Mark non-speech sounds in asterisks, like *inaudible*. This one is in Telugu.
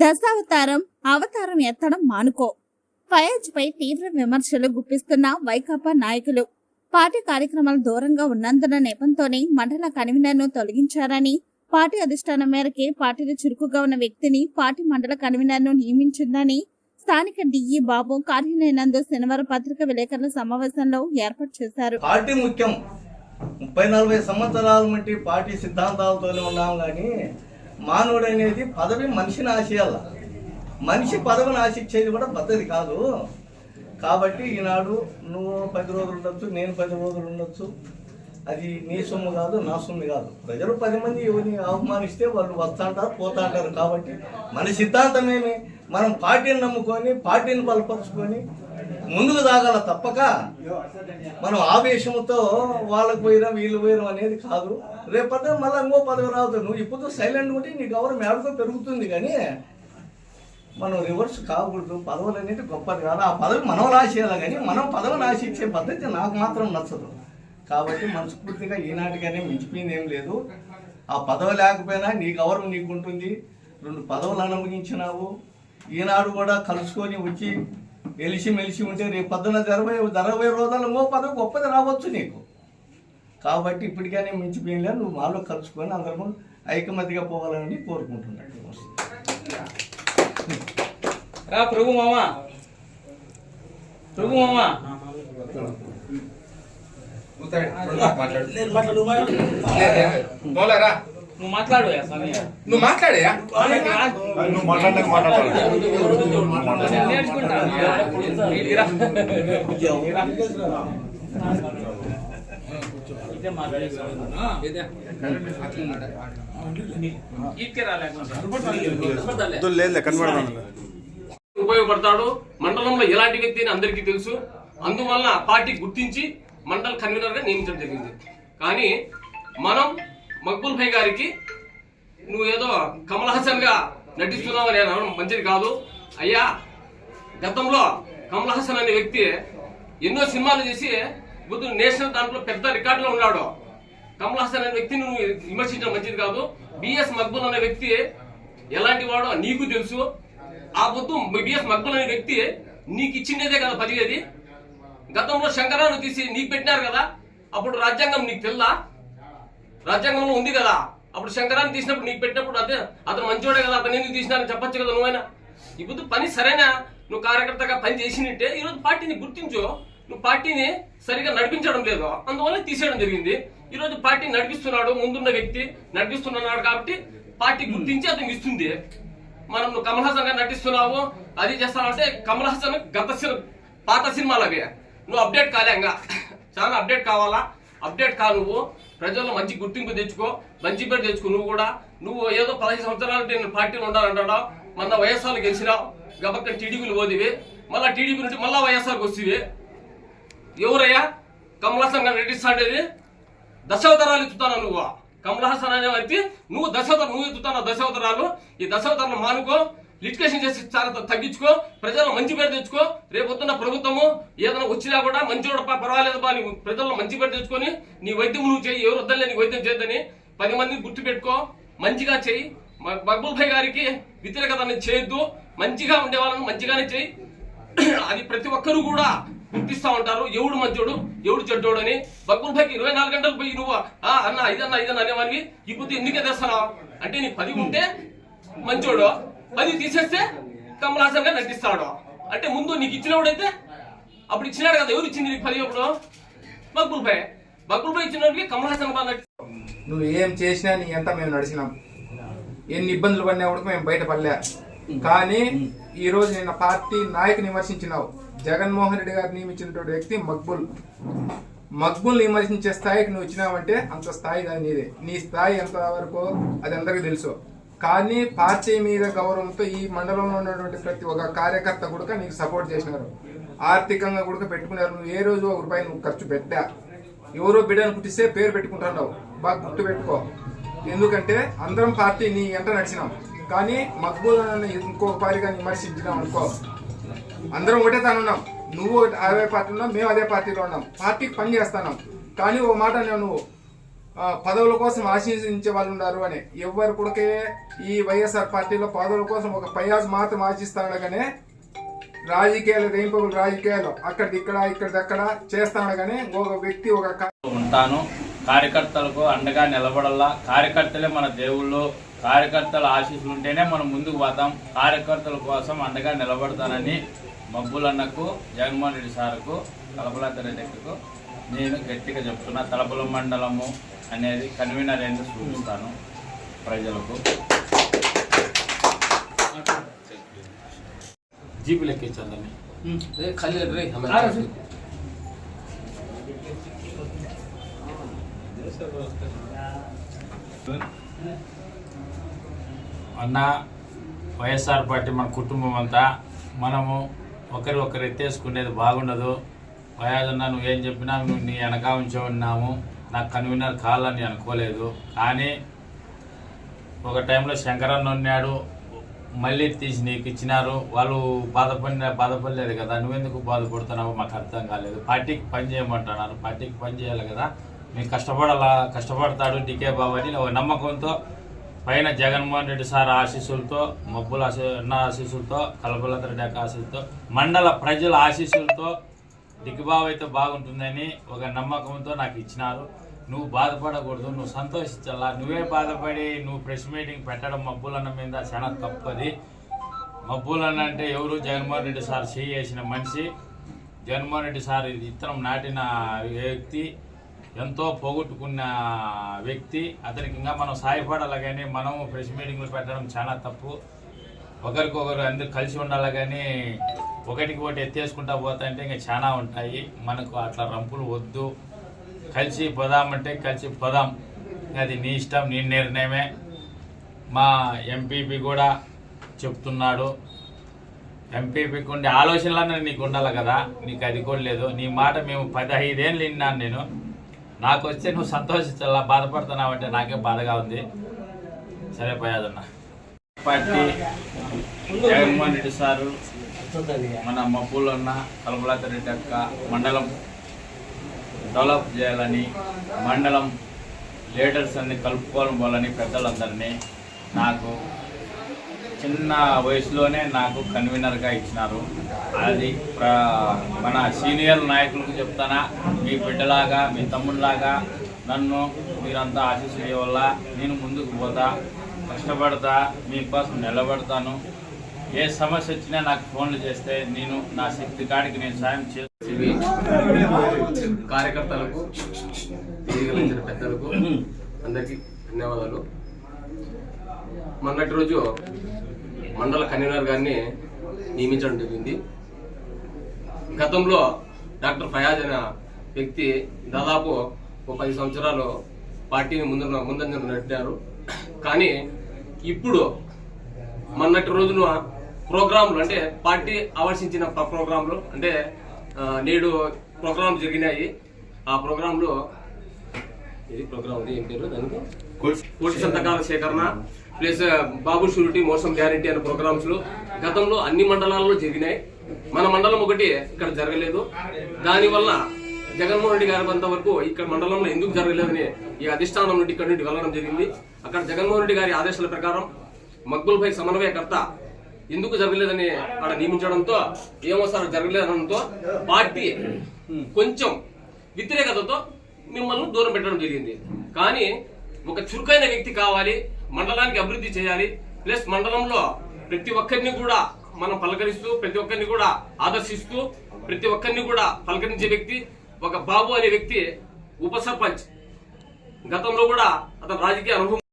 దశావతారం అవతారం ఎత్తడం మానుకో. ఫయాజ్పై తీవ్ర విమర్శలు గుప్పిస్తున్న వైకాపా నాయకులు. పార్టీ కార్యక్రమాలు దూరంగా ఉన్నందున నేపంతోనే మండల కన్వీనర్ను తొలగించారని పార్టీ అధిష్టానం మేరకే పార్టీలో చురుకుగా ఉన్న వ్యక్తిని పార్టీ మండల కన్వీనర్ను నియమించిందని స్థానిక డిఈ బాబు కార్యాలయనందు శనివారం పత్రిక విలేకరుల సమావేశంలో ఏర్పాటు చేశారు. పార్టీ ముఖ్యం. ముప్పై నలభై సంవత్సరాల నుండి పార్టీ సిద్ధాంతాలతోనే ఉన్నాం కానీ మానవుడు అనేది పదవి మనిషిని ఆశయాల మనిషి పదవిని ఆశించేది కూడా పద్ధతి కాదు. కాబట్టి ఈనాడు నువ్వు పది రోజులు ఉండొచ్చు నేను పది రోజులు ఉండొచ్చు. అది నీ సొమ్ము కాదు నా సొమ్ము కాదు. ప్రజలు పది మంది ఎవరిని అవమానిస్తే వాళ్ళు వస్తుంటారు పోతుంటారు. కాబట్టి మన సిద్ధాంతం ఏమి మనం పార్టీని నమ్ముకొని పార్టీని బలపరుచుకొని ముందుకు సాగాల తప్పక మనం ఆవేశంతో వాళ్ళకు పోయినా వీళ్ళు పోయినా అనేది కాదు. రేపటి మళ్ళీ ఇంకో పదవి రావుతుంది నువ్వు ఇప్పుడు సైలెంట్ ఉంటే నీ గౌరవం మేడతో పెరుగుతుంది కానీ మనం రివర్స్ కాకూడదు. పదవులు అనేది గొప్పది కాదు. ఆ పదవి మనం రాసేయాలి కానీ మనం పదవిని ఆశించే పద్ధతి నాకు మాత్రం నచ్చదు. కాబట్టి మనస్ఫూర్తిగా ఈనాటికనే మించిపోయింది ఏం లేదు. ఆ పదవి లేకపోయినా నీ గౌరవం నీకు ఉంటుంది రెండు పదవులు అనుభవించినావు. ఈనాడు కూడా కలుసుకొని వచ్చి ఎలిసి మెలిసి ఉంటే రేపు పొద్దున జరవై జరవై రోజులు ఇంకో పదవి గొప్పది రావచ్చు నీకు. కాబట్టి ఇప్పటికైనా లేదు. నువ్వు మాలో కలుసుకొని అందరం ఐకమతిగా పోవాలని కోరుకుంటున్నాను. రా ప్రభు మామ. ప్రభు మామ. పోలేరా నువ్వు మాట్లాడు నువ్వు మాట్లాడేయా నువ్వు మాట్లాడాలి ఉపయోగపడతాడు. మండలంలో ఎలాంటి వ్యక్తి అని అందరికీ తెలుసు. అందువల్ల పార్టీ గుర్తించి మండల కన్వీనర్గా నియమించడం జరిగింది. కానీ మనం మక్బుల్ భాయ్ గారికి నువ్వు ఏదో కమల్ హాసన్గా నటిస్తున్నావు అని అనడం మంచిది కాదు. అయ్యా గతంలో కమల్ హాసన్ అనే వ్యక్తి ఎన్నో సినిమాలు చేసి బుద్ధుడు నేషనల్ దాంట్లో పెద్ద రికార్డులో ఉన్నాడు. కమల్ హాసన్ అనే వ్యక్తిని నువ్వు విమర్శించడం మంచిది కాదు. బిఎస్ మక్బుల్ అనే వ్యక్తి ఎలాంటి వాడో నీకు తెలుసు. ఆ బుద్ధు బిఎస్ మక్బుల్ అనే వ్యక్తి నీకు ఇచ్చిండేదే కదా పదివేది. గతంలో శంకరాను తీసి నీకు పెట్టినారు కదా. అప్పుడు రాజ్యాంగం నీకు తెల్లా? రాజ్యాంగంలో ఉంది కదా. అప్పుడు శంకరాన్ని తీసినప్పుడు నీకు పెట్టినప్పుడు అదే అతను మంచోడే కదా అతను ఎందుకు తీసినారని చెప్పొచ్చు కదా నువ్వైనా. ఇప్పుడు పని సరైన? నువ్వు కార్యకర్తగా పని చేసినట్టే ఈరోజు పార్టీని గుర్తించు. నువ్వు పార్టీని సరిగా నడిపించడం లేదు. అందువల్ల తీసేయడం జరిగింది. ఈ రోజు పార్టీ నడిపిస్తున్నాడు ముందున్న వ్యక్తి నడిపిస్తున్నాడు కాబట్టి పార్టీ గుర్తించి అతనికి ఇస్తుంది. మనం నువ్వు కమల్ హాసన్గా నటిస్తున్నావు అది చేస్తావు అంటే కమల్ హాసన్ గత సినిమా పాత సినిమాలవి నువ్వు అప్డేట్ కాలేంగా *laughs* చాలా అప్డేట్ కావాలా? అప్డేట్ కా నువ్వు. ప్రజల్లో మంచి గుర్తింపు తెచ్చుకో మంచి పేరు తెచ్చుకో. నువ్వు కూడా నువ్వు ఏదో పదహైదు సంవత్సరాలు నేను పార్టీలో ఉండాలంటావు మన వైఎస్ఆర్ గెలిచినావు గబక్క టీడీపీలు పోదివి మళ్ళా టీడీపీ నుండి మళ్ళా వైఎస్ఆర్కి వస్తుంది ఎవరయ్యా? కమలాసన్ గారు నటిస్తాడేది. దశావతారాలు ఎత్తుతాను నువ్వు. కమలాసన్ అనే వ్యక్తి నువ్వు దశావతారం నువ్వు ఎత్తుతాను దశావతారాలు. ఈ దశావతారాలు మానుకో. లిటికేషన్ చేసి చాలా తగ్గించుకో ప్రజల్లో మంచి పేరు తెచ్చుకో. రేపొద్దున్న ప్రభుత్వము ఏదైనా వచ్చినా కూడా మంచి పర్వాలేదు బా నీవు ప్రజల్లో మంచి పేరు తెచ్చుకొని నీ వైద్యం నువ్వు చేయి ఎవరు వద్దలే నీ వైద్యం చేద్దని పది మందిని గుర్తు పెట్టుకో. మంచిగా చెయ్యి మ- భాయ్ గారికి వ్యతిరేకత చేయొద్దు. మంచిగా ఉండే వాళ్ళని మంచిగానే చెయ్యి అది ప్రతి ఒక్కరు కూడా గుర్తిస్తా ఉంటారు. ఎవడు మంచోడు ఎవడు చెడ్డోడు అని. బక్కుల్ భాయ్కి ఇరవై నాలుగు గంటలు పోయి నువ్వు ఆ అన్న ఇదన్నా ఇదన్నా అనేవాడివి. ఇప్పుడు ఎందుకే తెస్తున్నావు అంటే నీ పది ఉంటే మంచోడు? అది తీసేస్తే కమల్ హాసన్గా నటిస్తాడు. అంటే ముందు నీకు ఇచ్చినప్పుడైతే అప్పుడు ఇచ్చినాడు కదా ఎవరు ఇచ్చింది నీకు పది అప్పుడు బక్కుల్ భాయ్ బక్కుల్ భాయ్ ఇచ్చినోడికి కమల్ హాసన్ బాగా నువ్వు ఏం చేసినా నీ ఎంత మేము నడిచినాం. ఎన్ని ఇబ్బందులు పడినా కూడా మేము బయటపడలే కానీ ఈ రోజు నిన్న పార్టీ నాయకుని విమర్శించినావు. జగన్మోహన్ రెడ్డి గారు నియమించినటువంటి వ్యక్తి మక్బుల్. మక్బుల్ విమర్శించే స్థాయికి నువ్వు ఇచ్చినావంటే అంత స్థాయి దాని నీదే. నీ స్థాయి ఎంత వరకు అది అందరికీ తెలుసు. కానీ పార్టీ మీద గౌరవంతో ఈ మండలంలో ఉన్నటువంటి ప్రతి ఒక్క కార్యకర్త కూడా నీకు సపోర్ట్ చేసినారు. ఆర్థికంగా కూడా పెట్టుకున్నారు. నువ్వు ఏ రోజు ఒక రూపాయి నువ్వు ఖర్చు పెట్టా. ఎవరో బిడ్డను పుట్టిస్తే పేరు పెట్టుకుంటున్నావు. బాగా గుర్తు పెట్టుకో. ఎందుకంటే అందరం పార్టీ నీ ఎంట నడిచినాం. కానీ మక్బూల్ ఇంకొక పారిగా విమర్శించినాం అనుకో. అందరం ఒకటే తాను ఉన్నాం. నువ్వు అదే పార్టీ ఉన్నాం మేము అదే పార్టీలో ఉన్నాం. పార్టీకి పని చేస్తున్నాం. కానీ ఓ మాట నేను పదవుల కోసం ఆశించే వాళ్ళు ఉన్నారు అని. ఎవరు కూడా ఈ వైఎస్ఆర్ పార్టీలో పదవుల కోసం ఒక పయాజ్ మాత్రం ఆశిస్తాడగానే రాజకీయాలు రేంపగులు రాజకీయాలు అక్కడ ఇక్కడ ఇక్కడ అక్కడ చేస్తాడగానే ఒక వ్యక్తి ఒక ఉంటాను. కార్యకర్తలకు అండగా నిలబడల్లా. కార్యకర్తలే మన దేవుళ్ళు. కార్యకర్తల ఆశీస్సులు ఉంటేనే మనం ముందుకు పోతాం. కార్యకర్తల కోసం అండగా నిలబడతానని మబ్బులన్నకు జగన్మోహన్ రెడ్డి సార్కు కలపలాత రెడ్డికు నేను గట్టిగా చెప్తున్నా. తలపల మండలము అనేది కన్వీనర్ ఏందో చూపిస్తాను ప్రజలకు. జీపు లెక్కించాలని ఖాళీ అన్న వైఎస్ఆర్ పార్టీ మన కుటుంబం అంతా మనము ఒకరి ఒకరు ఎత్తేసుకునేది బాగుండదు. వయాజన్న నువ్వేం చెప్పినా నువ్వు నీ వెనక ఉంచే ఉన్నాము నాకు కన్వీనర్ కావాలని అనుకోలేదు. కానీ ఒక టైంలో శంకరన్న ఉన్నాడు. మళ్ళీ తీసి నీకు ఇచ్చినారు. వాళ్ళు బాధపడిన బాధపడలేదు కదా. నువ్వెందుకు బాధపడుతున్నావు మాకు అర్థం కాలేదు. పార్టీకి పని చేయమంటున్నారు. పార్టీకి పని చేయాలి కదా. మేము కష్టపడాలా? కష్టపడతాడు డికే బాబు అని ఒక నమ్మకంతో పైన జగన్మోహన్ రెడ్డి సార్ ఆశీస్సులతో మబ్బుల ఆశీ అన్న ఆశీస్సులతో కల్పలత రెడ్డి ఆశీస్సులతో మండల ప్రజల ఆశీస్సులతో డిగ్గిబాబు అయితే బాగుంటుందని ఒక నమ్మకంతో నాకు ఇచ్చినారు. నువ్వు బాధపడకూడదు నువ్వు సంతోషించాలా? నువ్వే బాధపడి నువ్వు ప్రెస్ మీటింగ్ పెట్టడం మబ్బులన్న మీద చాలా తప్పది. మబ్బులన్న అంటే ఎవరు? జగన్మోహన్ రెడ్డి సార్ చేసిన మనిషి. జగన్మోహన్ రెడ్డి సార్ ఇది ఇత్తనం నాటిన వ్యక్తి ఎంతో పోగొట్టుకున్న వ్యక్తి. అతనికి ఇంకా మనం సాయపడాలి కానీ మనం ప్రెస్ మీటింగ్లు పెట్టడం చాలా తప్పు. ఒకరికొకరు అందరు కలిసి ఉండాలి కానీ ఒకటికి ఒకటి ఎత్తేసుకుంటా పోతాంటే ఇంకా చాలా ఉంటాయి. మనకు అట్లా రంపులు వద్దు. కలిసి పోదామంటే కలిసి పోదాం. అది నీ ఇష్టం నీ నిర్ణయమే. మా ఎంపీపీ కూడా చెప్తున్నాడు. ఎంపీపీకి ఉండే ఆలోచనలన్నీ నీకు ఉండాలి కదా. నీకు అది కూడా లేదు. నీ మాట మేము పదహైదేళ్ళు విన్నాను నేను. నాకు వస్తే నువ్వు సంతోషించాలా బాధపడుతున్నావు అంటే నాకే బాధగా ఉంది. సరే పోయాదన్నా పార్టీ జగన్మోహన్ రెడ్డి సారు మన మబ్బులో ఉన్న కల్పలాత రెడ్డి అక్క మండలం డెవలప్ చేయాలని మండలం లీడర్స్ అన్ని కలుపుకోవాలని పోవాలని పెద్దలందరినీ నాకు చిన్న వయసులోనే నాకు కన్వీనర్గా ఇచ్చినారు. అది మన సీనియర్ నాయకులకు చెప్తానా మీ బిడ్డలాగా మీ తమ్ముళ్ళలాగా నన్ను మీరంతా ఆశీస్సు వల్ల నేను ముందుకు పోతా. కష్టపడతా మీకోసం నిలబడతాను. ఏ సమస్య వచ్చినా నాకు ఫోన్లు చేస్తే నేను నా శక్తి కాడికి నేను సాయం చేసి కార్యకర్తలకు తెలియగలిగిన పెద్దలకు అందరికీ ధన్యవాదాలు. మొన్నటి రోజు మండల కన్వీనర్ గారిని నియమించడం జరిగింది. గతంలో డాక్టర్ ఫయాజ్ అనే వ్యక్తి దాదాపు ఒక పది సంవత్సరాలు పార్టీని ముందు ముందంజ నడిపారు. కానీ ఇప్పుడు మొన్నటి రోజున ప్రోగ్రాంలు అంటే పార్టీ ఆవర్షించిన ప్ర- ప్రోగ్రాంలు అంటే నేడు ప్రోగ్రాంలు జరిగినాయి. ఆ ప్రోగ్రాంలో ఇది ప్రోగ్రామ్ ఉంది ఏం పేరు దానికి? కోటి సంతకాల సేకరణ ప్లస్ బాబు షూరిటీ మోసం గ్యారంటీ అనే ప్రోగ్రామ్స్ గతంలో అన్ని మండలాల్లో జరిగినాయి. మన మండలం ఒకటి ఇక్కడ జరగలేదు. దానివల్ల జగన్మోహన్ రెడ్డి గారి కొంతవరకు ఇక్కడ మండలంలో ఎందుకు జరగలేదని ఈ అధిష్టానం నుండి ఇక్కడ నుండి వెళ్ళడం జరిగింది. అక్కడ జగన్మోహన్ రెడ్డి గారి ఆదేశాల ప్రకారం మక్బుల్పై సమన్వయకర్త ఎందుకు జరగలేదని అక్కడ నియమించడంతో ఏమో సార్ జరగలేదనడంతో పార్టీ కొంచెం వ్యతిరేకతతో మిమ్మల్ని దూరం పెట్టడం జరిగింది. కానీ ఒక చురుకైన వ్యక్తి కావాలి మండలానికి అభివృద్ధి చేయాలి ప్లస్ మండలంలో ప్రతి ఒక్కరిని కూడా మనం పలకరిస్తూ ప్రతి ఒక్కరిని కూడా ఆదర్శిస్తూ ప్రతి ఒక్కరిని కూడా పలకరించే వ్యక్తి ఒక బాబు అనే వ్యక్తి ఉప సర్పంచ్ గతంలో కూడా అతను రాజకీయ అనుభవం